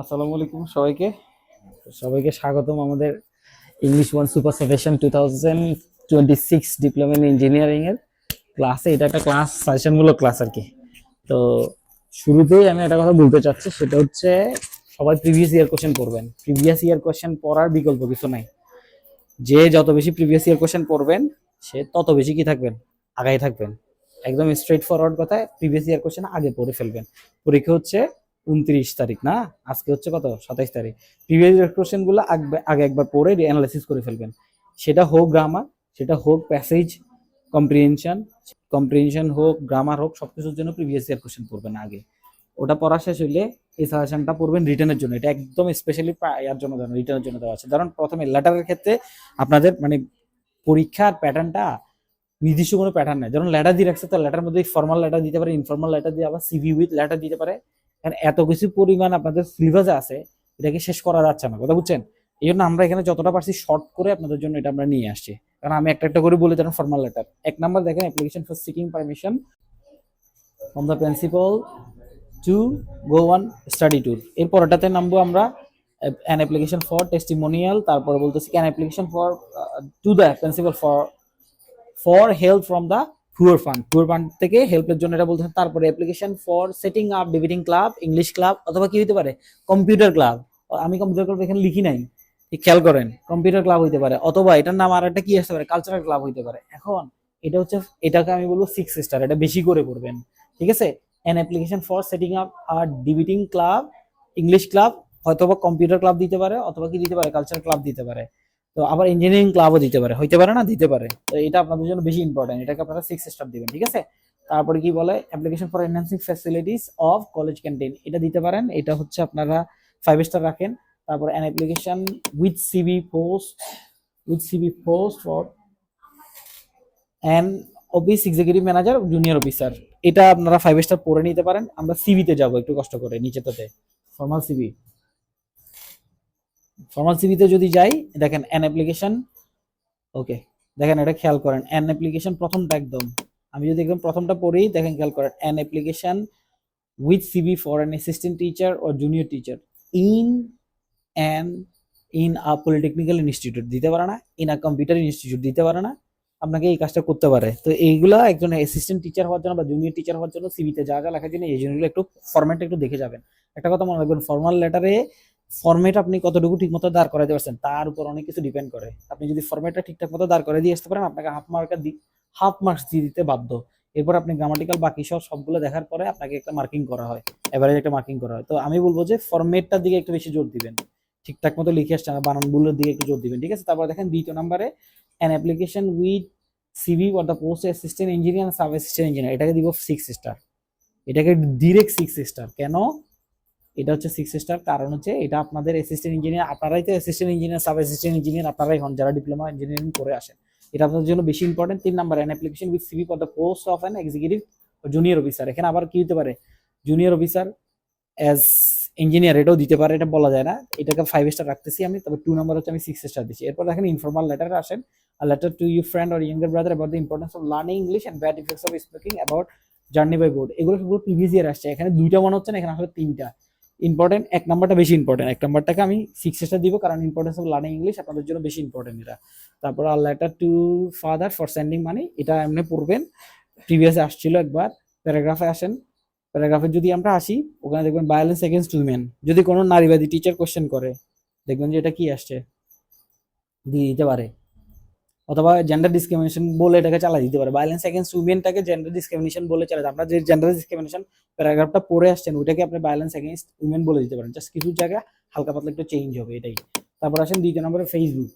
আসসালামু আলাইকুম, সবাইকে। সবাইকে স্বাগতম আমাদের English one super suggestion two thousand twenty six diploma in engineering এর ক্লাসে এটা একটা ক্লাস সাজেশনমূলক ক্লাস আর কি। তো শুরুতেই আমি একটা কথা বলতে চাচ্ছি, সেটা হচ্ছে সবাই প্রিভিয়াস ইয়ার কোশ্চেন পড়বেন। প্রিভিয়াস ইয়ার কোশ্চেন পড়ার বিকল্প কিছু নাই। যে যত বেশি প্রিভিয়াস ইয়ার কোশ্চেন পড়বেন, সে তত বেশি কি থাকবেন? আগাই থাকবেন। একদম স্ট্রেট ফরওয়ার্ড কথায় প্রিভিয়াস ইয়ার কোশ্চেন আগে পড়ে ফেলবেন। পরীক্ষা হচ্ছে উনত্রিশ তারিখ, না? আজকে হচ্ছে কত? সাতাইশ তারিখ। প্রিভিয়াস ইয়ার কোশ্চেনগুলো আগে আগে একবার পড়ে অ্যানালাইসিস করে ফেলবেন। সেটা হোক গ্রামার সেটা হোক প্যাসেজ কম্প্রিহেনশন কম্প্রিহেনশন হোক গ্রামার হোক, সবকিছুর জন্য প্রিভিয়াস ইয়ার কোশ্চেন পড়বেন আগে। ওটা পড়া শেষ হইলে এই সাজেশনটা পড়বেন রিটার্নের জন্য। এটা একদম স্পেশালি ইয়ার জন্য দেওয়া রিটার্নের জন্য দেওয়া আছে। কারণ প্রথমে লেটারের ক্ষেত্রে আপনাদের মানে পরীক্ষার প্যাটার্নটা নির্দিষ্ট কোনো প্যাটার্ন নেই। যেমন লেটার দিয়ে রাখছে, তো লেটার মধ্যে ফর্মাল লেটার দিতে পারে ইনফর্মাল লেটার দিয়ে আবার সিভি উইথ লেটার দিতে পারে। কারণ এত কিছু পরিমাণ আপনাদের সিলেবাসে আছে, এটাকে শেষ করা যাচ্ছে না, কথা বুঝছেন? এই জন্য আমরা এখানে যতটা পারছি শর্ট করে আপনাদের জন্য এটা আমরা নিয়ে আসছি। কারণ আমি একটা একটা করে বলে দিলাম ফর্মাল লেটার এক নাম্বার দেখেন application for seeking permission from the principal to go one study tour এর পরেরটাতে নামবো আমরা অ্যান অ্যাপ্লিকেশন ফর টেস্টিমোনিয়াল তারপরে বলতেছি can application for to the principal for for help from the poor fund poor fund থেকে হেল্পের জন্য এটা বলতেছেন তারপরে application for setting up debating club English club অথবা কি হতে পারে? কম্পিউটার ক্লাব আমি কম্পিউটার ক্লাব এখানে লিখি নাই। খেয়াল করেন কম্পিউটার ক্লাব হইতে পারে। অথবা এটার নাম আর একটা কি আসতে পারে? কালচারাল ক্লাব হইতে পারে। এখন এটা হচ্ছে, এটাকে আমি বলব সিক্স স্টার এটা বেশি করে করবেন ঠিক আছে? An application for setting up R debating club English club হয়তো বা কম্পিউটার ক্লাব দিতে পারে, অথবা কি দিতে পারে? কালচারাল ক্লাব দিতে পারে। তো আবার ইঞ্জিনিয়ারিং ক্লাবও দিতে পারে। হইতে পারে না, দিতে পারে। তো এটা আপনাদের জন্য বেশি ইম্পর্টেন্ট এটাকে আপনারা সিক্স স্টার দিবেন, ঠিক আছে? তারপরে কি বলে? Application for enhancing facilities of college canteen এটা দিতে পারেন। এটা হচ্ছে আপনারা ফাইভ স্টার রাখেন। তারপর an application with CV post with CV post for and office executive manager junior officer এটা আপনারা ফাইভ স্টার পড়ে নিতে পারেন। আমরা সিবিতে যাব, একটু কষ্ট করে, নিচেটাতে। ফর্মাল সিবি ফর্মাল সিবিতে যদি যাই, দেখেন অ্যান অ্যাপ্লিকেশন ওকে দেখেন এটা খেয়াল করেন অ্যান অ্যাপ্লিকেশন প্রথমটা একদম, আমি যদি একদম প্রথমটা পড়ি, দেখেন খেয়াল করেন an application with CV for an assistant teacher O junior teacher in an in a polytechnical institute দিতে পারে না ইন আ কম্পিউটার ইনস্টিটিউট দিতে পারে না, আপনাকে এই কাজটা করতে পারে। তো এইগুলা একজন অ্যাসিস্ট্যান্ট টিচার হওয়ার জন্য বা জুনিয়র টিচার হওয়ার জন্য সিবিতে যা যা লেখার জন্য এই জিনিসগুলো একটু ফরম্যাট একটু দেখে যাবেন। একটা কথা মনে রাখবেন ফর্মাল লেটারে ফরম্যাট আপনি কতটুকু ঠিক মতো দাঁড় করাতে পারছেন, তার উপর অনেক কিছু ডিপেন্ড করে। আপনি যদি ফরম্যাটটা ঠিকঠাক মতো দাঁড় করে দিয়ে আসতে পারেন, আপনাকে হাফ মার্কার হাফ মার্কস দিয়ে দিতে বাধ্য। এরপর আপনি গ্রামাটিক্যাল বাকি সব, সবগুলো দেখার পরে আপনাকে একটা মার্কিং করা হয় এভারেজ একটা মার্কিং করা হয়। তো আমি বলব যে ফরম্যাটটার দিকে একটু বেশি জোর দিবেন। ঠিকঠাক মতো লিখে আসছে না বানানগুলোর দিকে একটু জোর দিবেন, ঠিক আছে? তারপর দেখেন দ্বিতীয় নাম্বারে an application with CV for the post assistant engineer sub assistant engineer এটাকে দিব সিক্স স্টার এটাকে ডিরেক্ট সিক্স স্টার কেন? এটা হচ্ছে সিক্স স্টার কারণ হচ্ছে এটা আপনাদের অ্যাসিস্ট্যান্ট ইঞ্জিনিয়ার আপনারাই তো assistant engineer sub assistant engineer আপনারাই হন যারা ডিপ্লোমা ইঞ্জিনিয়ারিং করে আসেন। এটা আপনাদের জন্য বেশি ইম্পর্টেন্ট তিন number an application with CV for the post of an executive junior officer এখানে আবার কি হতে পারে? জুনিয়র অফিসার অ্যাজ ইঞ্জিনিয়ার এটাও দিতে পারে, এটা বলা যায় না। এটাকে ফাইভ স্টার রাখতেছি আমি, তবে টু নাম্বার হচ্ছে আমি সিক্স স্টার দিচ্ছি। এরপর দেখেন ইনফর্মাল লেটার আসেন। A letter to your friend or younger brother about the importance of learning English and bad effects of speaking about journey by board এগুলো সবগুলো প্রিভিয়াস ইয়ার আসছে। এখানে দুইটা মনে হচ্ছে না, এখানে আসলে তিনটা। ইম্পর্টেন্ট এক নাম্বারটা বেশি ইম্পর্টেন্ট এক নাম্বারটাকে আমি সিক্স স্টার দিব, কারণ ইম্পর্টেন্স অফ লার্নিং ইংলিশ আপনাদের জন্য বেশি ইম্পর্টেন্ট এটা। তারপর আর letter to father for sending money এটা এমনি পড়বেন। প্রিভিয়াসে আসছিল একবার প্যারাগ্রাফে আসেন। প্যারাগ্রাফে যদি আমরা আসি, ওখানে দেখবেন ভায়োলেন্স এগেনস্ট উইমেন যদি কোনো নারীবাদী টিচার কোশ্চেন করে, দেখবেন যে এটা কি আসছে? দিয়ে দিতে পারে। অথবা জেন্ডার ডিসক্রিমিনেশন বলে এটাকে চালা দিতে পারে। ভায়োলেন্স এগেন্স্ট উইমেনটাকে জেন্ডার ডিসক্রিমিনেশন বলে চালা আমরা যে জেন্ডার ডিসক্রিমিনেশন প্যারাগ্রাফটা পড়ে আসছেন, ওইটাকে আপনি ভায়োলেন্স এগেন্স্ট উইমেন বলে দিতে পারেন। জাস্ট কিছু জায়গা হালকা পাতলা একটু চেঞ্জ হবে এটাই। তারপর আসেন দ্বিতীয় নম্বরে ফেসবুক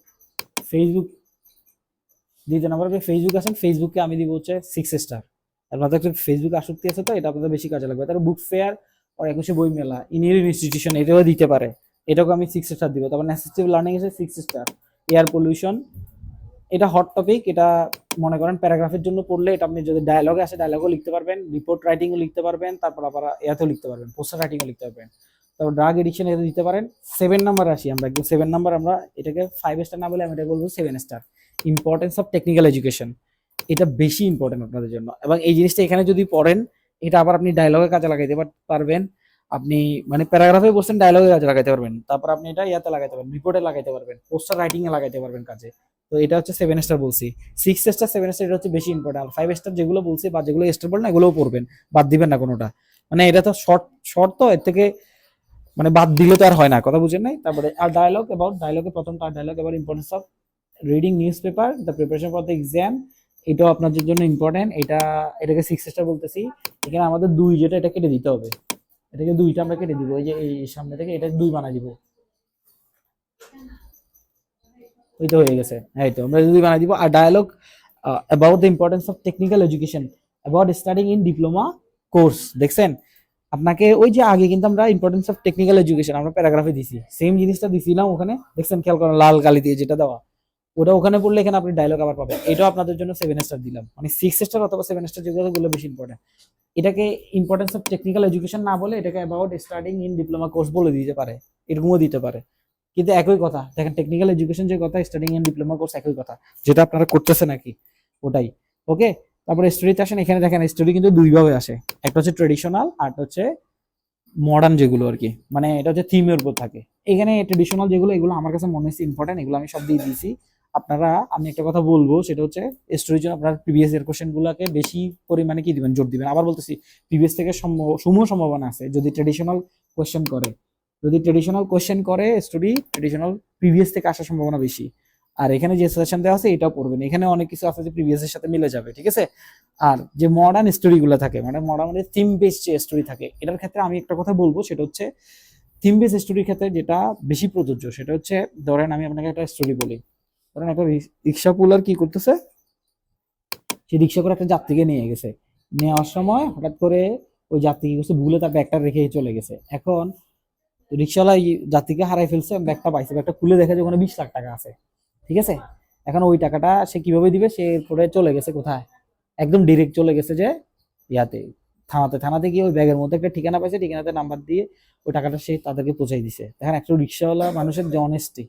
ফেসবুক দ্বিতীয় নম্বরে ফেসবুক আসেন ফেসবুককে আমি দিব হচ্ছে সিক্স স্টার আপনাদের একটু ফেসবুক আসক্তি আছে তো, এটা আপনাদের বেশি কাজে লাগবে। তারপর বুক ফেয়ার আর একুশে বই মেলা ইঞ্জিনিয়ারিং ইনস্টিটিউশন এটাও দিতে পারে। এটাকে আমি সিক্স স্টার দিব। তারপর অ্যাসিস্টিভ লার্নিং এসে সিক্স স্টার এয়ার পলিউশন এটা হট টপিক এটা মনে করেন প্যারাগ্রাফের জন্য পড়লে এটা আপনি যদি ডায়লগে আসে ডায়লগও লিখতে পারবেন রিপোর্ট রাইটিংও লিখতে পারবেন, তারপর আবার এতেও লিখতে পারবেন পোস্টার রাইটিংও লিখতে পারবেন। তারপর ড্রাগ এডিকশন এতে দিতে পারেন সেভেন নাম্বার আসি আমরা, একদম সেভেন নাম্বার আমরা, এটাকে ফাইভ স্টার না বলে আমি এটা বলব seven star importance of technical education এটা বেশি ইম্পর্টেন্ট আপনাদের জন্য। এবং এই জিনিসটা এখানে যদি পড়েন, এটা আবার আপনি ডায়লগে কাজে লাগাইতে পার- পারবেন। আপনি মানে প্যারাগ্রাফে বলছেন ডায়লগে কাজে লাগাইতে পারবেন। তারপর আপনি এটা ইয়াতে লাগাইতে পারবেন রিপোর্টে লাগাইতে পারবেন পোস্টার রাইটিং এ লাগাইতে পারবেন কাজে। তো এটা হচ্ছে সেভেন স্টার বলছি। সিক্স স্টার সেভেন স্টার এটা হচ্ছে বেশি ইম্পর্টেন্ট ফাইভ স্টার যেগুলো বলছি বা যেগুলো স্টার বলেন এগুলোও পড়বেন, বাদ দিবেন না কোনোটা। মানে এটা তো শর্ট শর্ট তো, এর থেকে মানে বাদ দিলে তো আর হয় না, কথা বুঝেন নাই? তারপরে আর ডায়লগ অ্যাবাউট ডায়লগে প্রথমটা dialogue about importance of reading newspaper the preparation for the exam এটাও আপনাদের জন্য ইম্পর্টেন্ট এটা, এটাকে সিক্স স্টার বলতেছি। এখানে আমাদের দুই যেটা, এটা কেটে দিতে হবে। এটাকে দুইটা আমরা কেটে দিব, এই যে এই সামনে থেকে এটা দুই বানাই দিব। এই তো হয়ে গেছে, এই তো আমরা দুই বানাই দিব। আর dialogue about the importance of technical education about studying in diploma course দেখছেন? আপনাকে ওই যে আগে কিন্তু আমরা ইম্পর্টেন্স অফ টেকনিক্যাল এডুকেশন আমরা প্যারাগ্রাফে দিছি। সেম জিনিসটা দিছিলাম ওখানে, দেখছেন? খেয়াল করেন, লাল কালি দিয়ে যেটা দেওয়া। ওটা ওখানে পড়লে এখানে আপনি ডায়লগ আবার পাবেন। এটাও আপনাদের জন্য সেভেন স্টার দিলাম। মানে সিক্স স্টার অথবা সেভেন স্টার যেগুলো ওগুলো বেশি ইম্পর্টেন্ট এটাকে ইম্পর্টেন্স অফ টেকনিক্যাল এডুকেশন না বলে এটাকে about starting in diploma course বলে দিতে পারে। এরকমও দিতে পারে। কিন্তু একই কথা, দেখেন টেকনিক্যাল এডুকেশন যে কথা স্টার্টিং ইন ডিপ্লোমা কোর্স একই কথা। যেটা আপনারা করতেছে নাকি ওটাই। ওকে তারপরে স্টোরিতে আসেন, এখানে দেখেন স্টোরি কিন্তু দুইভাবে আসে। একটা হচ্ছে ট্রেডিশনাল আর হচ্ছে মডার্ন যেগুলো আর কি। মানে এটা হচ্ছে থিমের উপর থাকে। এখানে ট্রেডিশনাল যেগুলো, এগুলো আমার কাছে মনে হচ্ছে ইম্পর্টেন্ট এগুলো আমি সব দিয়ে দিয়েছি। আপনারা, আমি একটা কথা বলব, সেটা হচ্ছে স্টোরির জন্য আপনার প্রিভিয়াস ইয়ার কোশ্চেন গুলাকে বেশি পরিমাণে কি দিবেন? জোর দিবেন। আবার বলতেছি প্রিভিয়াস থেকে সমূহ সম্ভাবনা আছে। যদি ট্রেডিশনাল কোশ্চেন করে, যদি ট্রেডিশনাল কোশ্চেন করে স্টোরি ট্রেডিশনাল প্রিভিয়াস থেকে আসার সম্ভাবনা বেশি। আর এখানে যে সাজেশন দেওয়া আছে, এটাও পড়বেন। এখানে অনেক কিছু আছে যে প্রিভিয়াস এর সাথে মিলে যাবে, ঠিক আছে? আর যে মডার্ন স্টোরি গুলো থাকে মানে মডার্ন মানে থিম বেস যে স্টোরি থাকে, এটার ক্ষেত্রে আমি একটা কথা বলব, সেটা হচ্ছে থিম বেস স্টোরির ক্ষেত্রে যেটা বেশি প্রযোজ্য, সেটা হচ্ছে, ধরেন আমি আপনাকে একটা স্টোরি বলি। ধরেন একটা রিক্সা পুলার কি করতেছে? সে রিক্সা করে একটা যাত্রীকে নিয়ে গেছে। নেওয়ার সময় হঠাৎ করে ওই যাত্রী করছে ভুলে তার ব্যাগটা রেখে চলে গেছে। এখন রিক্সাওয়ালা যাত্রীকে হারাই ফেলছে, ব্যাগটা পাইছে ব্যাগটা খুলে দেখে যে ওখানে বিশ লাখ টাকা আছে। ঠিক আছে? এখন ওই টাকাটা সে কীভাবে দিবে? সে করে চলে গেছে কোথায়? একদম ডিরেক্ট চলে গেছে যে ইয়াতে, থানাতে। থানাতে গিয়ে ওই ব্যাগের মধ্যে একটা ঠিকানা পাইছে, ঠিকানাতে নাম্বার দিয়ে ওই টাকাটা সে তাদেরকে পৌঁছাই দিছে। এখন একটা রিক্সাওয়ালা মানুষের যে অনেস্টি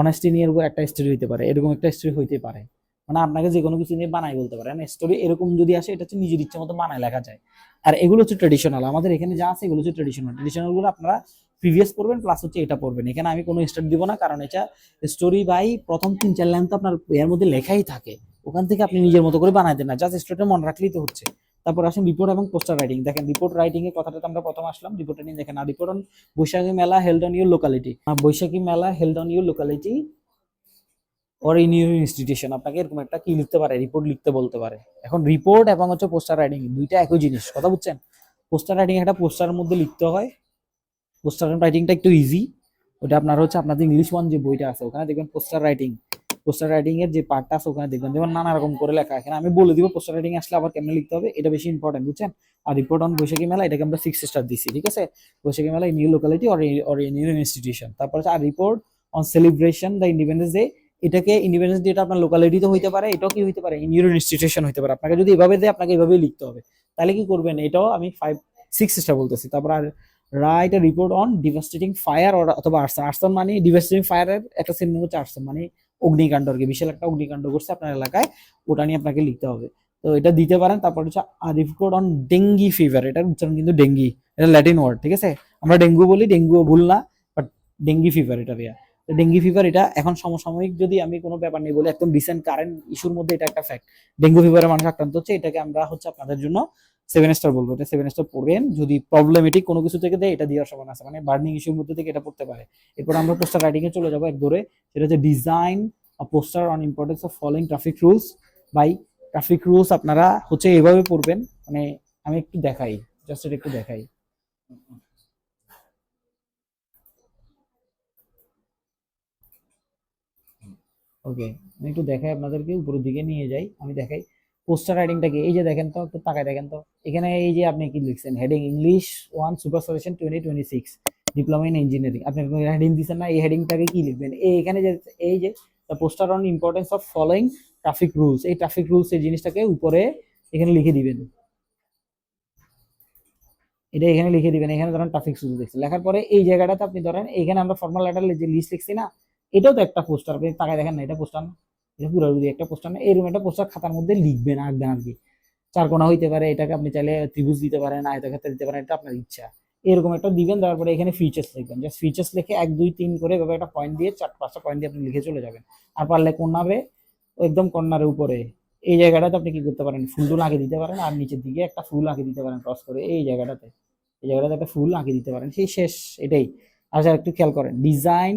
অনেস্টি নিয়ে এরকম একটা স্টোরি হইতে পারে, এরকম একটা স্টোরি হইতে পারে। মানে আপনাকে যে কোনো কিছু নিয়ে বানাই বলতে পারে। স্টোরি এরকম যদি আসে, এটা হচ্ছে নিজের ইচ্ছে মতো বানায় লেখা যায়। আর এগুলো হচ্ছে ট্রেডিশনাল আমাদের এখানে যা আছে, এগুলো হচ্ছে ট্রেডিশনাল ট্রেডিশনালগুলো আপনারা প্রিভিয়াস পড়বেন প্লাস হচ্ছে এটা পড়বেন। এখানে আমি কোনো স্টার্ট দিব না, কারণ এটা স্টোরি বাই প্রথম তিন, চার লাইন তো আপনার এর মধ্যে লেখাই থাকে। ওখান থেকে আপনি নিজের মতো করে বানাই দেন না। জাস্ট স্টোরিটা মনে রাখলেই তো হচ্ছে। তারপর আসেন রিপোর্ট এবং পোস্টার রাইটিং দেখেন রিপোর্ট রাইটিং এর কথাটা আমরা প্রথম আসলাম। রিপোর্ট রাইটিং দেখেন, আর report Baishakhi Mela held on your locality Baishakhi Mela held on your locality or in your institution আপনাকে এরকম একটা কি লিখতে পারে? রিপোর্ট লিখতে বলতে পারে। এখন রিপোর্ট এবং হচ্ছে পোস্টার রাইটিং দুইটা একই জিনিস। কথা বুঝছেন? পোস্টার রাইটিং একটা পোস্টারের মধ্যে লিখতে হয়। পোস্টার রাইটিংটা একটু ইজি ওটা আপনার হচ্ছে আপনাদের ইংলিশ ওয়ান যে বইটা আছে, ওখানে দেখবেন পোস্টার রাইটিং পোস্টার রাইটিং এর যে পার্টটা আছে, ওখানে দেখবেন। যেমন নানা রকম করে লেখা। এখানে আমি বলে দিব পোস্টার রাইটিং আসলে আবার কেমনে লিখতে হবে, এটা বেশি ইম্পর্টেন্ট বুঝছেন? আর রিপোর্ট অন বৈশাখী মেলা, এটাকে আমরা সিক্স স্টার দিচ্ছি ঠিক আছে? Baishakhi Mela new locality or new institution তারপর আর report on celebration the independence day এটাকে ইন্ডিপেন্ডেন্স ডেটা আপনার লোকালিটিতে হইতে পারে, এটাও কি হইতে পারে? ইউর ইনস্টিটিউশন হইতে পারে। আপনাকে যদি এভাবে দেয়, আপনাকে এভাবেই লিখতে হবে। তাহলে কি করবেন? এটাও আমি ফাইভ সিক্স স্টার বলতেছি। তারপর আর write report on devastating fire অথবা আর্সন আর্সন মানে ডিভাস্টেটিং ফায়ারের একটা সিনেমা হচ্ছে আর্সন মানে অগ্নিকাণ্ড আর কি বিশাল একটা অগ্নিকাণ্ড করছে আপনার এলাকায়, ওটা নিয়ে আপনাকে লিখতে হবে। তো এটা দিতে পারেন, তারপর হচ্ছে রিপোর্ট অন ডেঙ্গি ফিভার এটার উচ্চারণ কিন্তু ডেঙ্গি এটা ল্যাটিন ওয়ার্ড ঠিক আছে? আমরা ডেঙ্গু বলি ডেঙ্গু ভুল না বাট ডেঙ্গি ফিভার এটা তো ডেঙ্গি ফিভার এটা এখন সমসাময়িক যদি আমি কোনো ব্যাপার নেই বলে, একদম রিসেন্ট কারেন্ট ইস্যুর মধ্যে এটা একটা ফ্যাক্ট ডেঙ্গু ফিভারে মানুষ আক্রান্ত হচ্ছে, এটাকে আমরা হচ্ছে আপনাদের জন্য সেভেন স্টার বলব। এটা সেভেন স্টার পড়বেন, যদি প্রবলেমেটিক কোনো কিছু থেকে দেয়, এটা দেওয়ার সম্ভাবনা আছে। মানে বার্নিং ইস্যুর মধ্যে থেকে এটা পড়তে পারে। এরপর আমরা পোস্টার রাইটিং এ চলে যাব এক ধরে সেটা হচ্ছে design poster on importance of following traffic rules by traffic rules আপনারা হচ্ছে এভাবে পড়বেন। মানে আমি একটু দেখাই জাস্ট এটা একটু দেখাই। ওকে আমি একটু দেখাই আপনাদেরকে, উপরের দিকে নিয়ে যাই। আমি দেখাই পোস্টার রাইটিংটাকে এই যে দেখেন তো, একটু তাকায় দেখেন তো। এখানে এই যে আপনি কি লিখছেন? Heading English one super suggestion twenty twenty six diploma in engineering আপনি হেডিং দিচ্ছেন না, এই হেডিংটাকে কি লিখবেন? এই এখানে যে, এই যে poster on importance of following traffic rules এই ট্রাফিক রুলস এই জিনিসটাকে উপরে এখানে লিখে দিবেন। এটা এখানে লিখে দিবেন, এখানে ধরেন ট্রাফিক রুলস দেখছি লেখার পরে এই জায়গাটাতে আপনি ধরেন, এখানে আমরা ফর্মাল লেটার যে লিস্ট লিখছি না এটাও তো একটা পোস্টার আপনি তাকায় দেখেন না, এটা পোস্টার না। এটা পুরো যদি একটা পোস্টার না এরকম একটা পোস্টার খাতার মধ্যে লিখবেন, আঁকবেন আর কি। চার কোনা হইতে পারে, এটাকে আপনি চাইলে ত্রিভুজ দিতে পারেন আয়তক্ষেত্র দিতে পারেন, এটা আপনার ইচ্ছা। এরকম একটা দিবেন, তারপরে এখানে ফিচার্স লিখবেন। জাস্ট ফিচার্স লিখে এক, দুই, তিন করে এভাবে একটা পয়েন্ট দিয়ে চার, পাঁচটা পয়েন্ট দিয়ে আপনি লিখে চলে যাবেন। আর পারলে কর্নারে একদম কর্নারের উপরে, এই জায়গাটাতে আপনি কি করতে পারেন? ফুল টুল আঁকে দিতে পারেন, আর নিচের দিকে একটা ফুল আঁকে দিতে পারেন ক্রস করে, এই জায়গাটাতে। এই জায়গাটাতে একটা ফুল আঁকে দিতে পারেন। সেই শেষ, এটাই। আচ্ছা একটু খেয়াল করেন design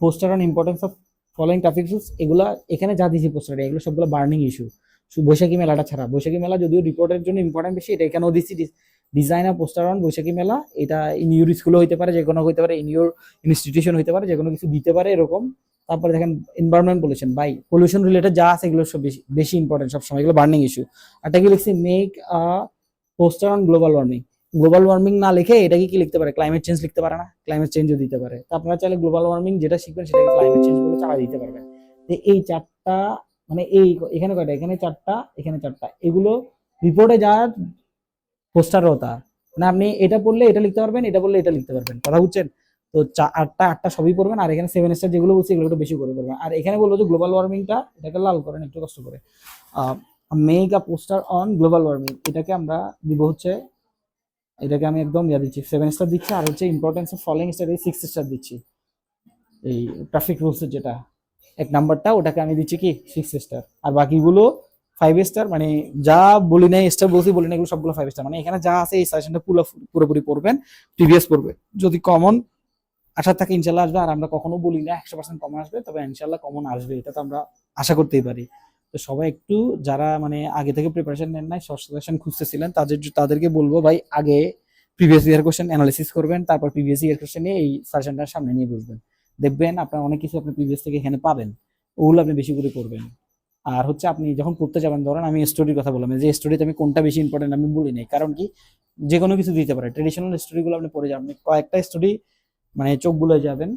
poster on importance of following traffic rules এগুলা এখানে যা দিয়েছি পোস্টারে এগুলো সবগুলো বার্নিং ইস্যু বৈশাখী মেলাটা ছাড়া। বৈশাখী মেলা যদিও রিপোর্টের জন্য ইম্পর্টেন্ট বেশি, এটা এখানেও দিচ্ছি ডিজাইন আর পোস্টার অন বৈশাখী মেলা, এটা ইন ইউর স্কুলও হইতে পারে যে কোনো হইতে পারে ইন ইউর ইনস্টিটিউশন হইতে পারে যে কোনো কিছু দিতে পারে এরকম। তারপরে দেখেন environment pollution by pollution related যা আছে এগুলো সব বেশি বেশি ইম্পর্টেন্ট সবসময়, এগুলো বার্নিং ইস্যু আর কি লিখছি? Make a poster on global warming global warming না লিখে এটাকে কি লিখতে পারে? ক্লাইমেট চেঞ্জ লিখতে পারে না? ক্লাইমেট চেঞ্জও দিতে পারে। তো আপনারা চাইলে গ্লোবাল ওয়ার্মিং যেটা শিখবেন সেটাকে ক্লাইমেট চেঞ্জ বলে চালা দিতে পারবেন। তো এই চারটা মানে এই এখানে কয়টা? এখানে চারটা এখানে চারটা। এগুলো রিপোর্টে যা পোস্টার হতা না আপনি এটা পড়লে এটা লিখতে পারবেন, এটা বললে এটা লিখতে পারবেন। কথা বুঝছেন? তো আটটা আটটা সবই পড়বেন, আর এখানে সেভেন স্টার যেগুলো বলছি এগুলো একটু বেশি করে করবেন আর এখানে বলব যে গ্লোবাল ওয়ার্মিংটা এটাকে লাল করেন, একটু কষ্ট করে। Make a poster on global warming এটাকে আমরা দিব হচ্ছে এটাকে আমি একদম ইয়া দিচ্ছি সেভেন স্টার দিচ্ছি, আর হচ্ছে ইম্পর্টেন্স অফ ফলোইং স্টার এই সিক্স স্টার দিচ্ছি। এই ট্রাফিক রুলসের যেটা, এক নাম্বারটা ওটাকে আমি দিচ্ছি কি সিক্স স্টার আর বাকিগুলো ফাইভ স্টার মানে যা বলি নাই স্টার বলছি, বলি না এগুলো সবগুলো ফাইভ স্টার মানে এখানে যা আছে এই সাজেশনটা পুরো, পুরোপুরি পড়বেন প্রিভিয়াস পড়বে। যদি কমন আশা থাকে, ইনশাল্লাহ আসবে, আর আমরা কখনো বলি না, একশো পার্সেন্ট কমন আসবে, তবে ইনশাল্লাহ কমন আসবে, এটা তো আমরা আশা করতেই পারি। তো সবাই একটু যারা মানে আগে থেকে প্রিপারেশন নেন নাই শর্ট খুঁজতেছিলেন, তাদের তাদেরকে বলব ভাই, আগে প্রিভিয়াস ইয়ার কোশ্চেন অ্যানালিসিস করবেন, তারপর প্রিভিয়াস ইয়ার কোশ্চেন এই সাজেশনটার সামনে নিয়ে বসবেন। দেখবেন আপনার অনেক কিছু আপনি প্রিভিয়াস থেকে এখানে পাবেন, ওগুলো আপনি বেশি করে করবেন। আর হচ্ছে আপনি যখন পড়তে যাবেন, ধরেন আমি স্টোরির কথা বললাম যে স্টোরিতে আমি কোনটা বেশি ইম্পর্টেন্ট আমি বলি নাই, কারণ কি যে কোনো কিছু দিতে পারে। ট্রেডিশনাল স্টোরিগুলো আপনি পড়ে যাবেন কয়েকটা স্টোরি মানে চোখ বুলে যাবেন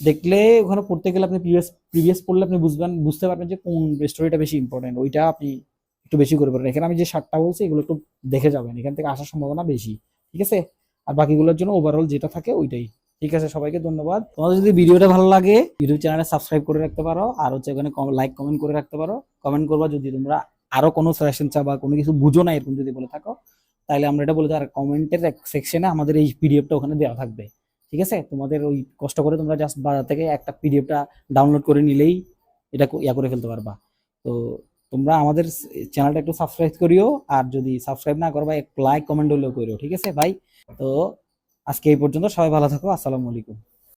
দেখলে ওখানে পড়তে গেলে আপনি প্রিভিয়াস প্রিভিয়াস পড়লে আপনি বুঝবেন, বুঝতে পারবেন যে কোন স্টোরিটা বেশি ইম্পর্টেন্ট ওইটা আপনি একটু বেশি করে পারবেন এখানে আমি যে সাতটা বলছি, এগুলো একটু দেখে যাবেন, এখান থেকে আসার সম্ভাবনা বেশি, ঠিক আছে? আর বাকিগুলোর জন্য ওভারঅল যেটা থাকে ওইটাই, ঠিক আছে? সবাইকে ধন্যবাদ। তোমাদের যদি ভিডিওটা ভালো লাগে ইউটিউব চ্যানেলে সাবস্ক্রাইব করে রাখতে পারো, আর হচ্ছে ওখানে লাইক কমেন্ট করে রাখতে পারো। কমেন্ট করবা যদি তোমরা আরও কোনো সাজেশন চা বা কোনো কিছু বুঝো না, এরকম যদি বলে থাকো, তাহলে আমরা এটা বলে আর কমেন্টের এক সেকশনে আমাদের এই পিডিএফটা ওখানে দেওয়া থাকবে। ঠিক আছে? তোমাদের ওই কষ্ট করে তোমরা জাস্ট বাজার থেকে একটা পিডিএফটা ডাউনলোড করে নিলেই এটা ইয়া করে ফেলতে পারবা। তো তোমরা আমাদের চ্যানেলটা একটু সাবস্ক্রাইব করিও আর যদি সাবস্ক্রাইব না করবা, এক লাইক কমেন্ট হলেও করিও, ঠিক আছে ভাই? তো আজকে এই পর্যন্ত, সবাই ভালো থাকো, আসসালামু আলাইকুম।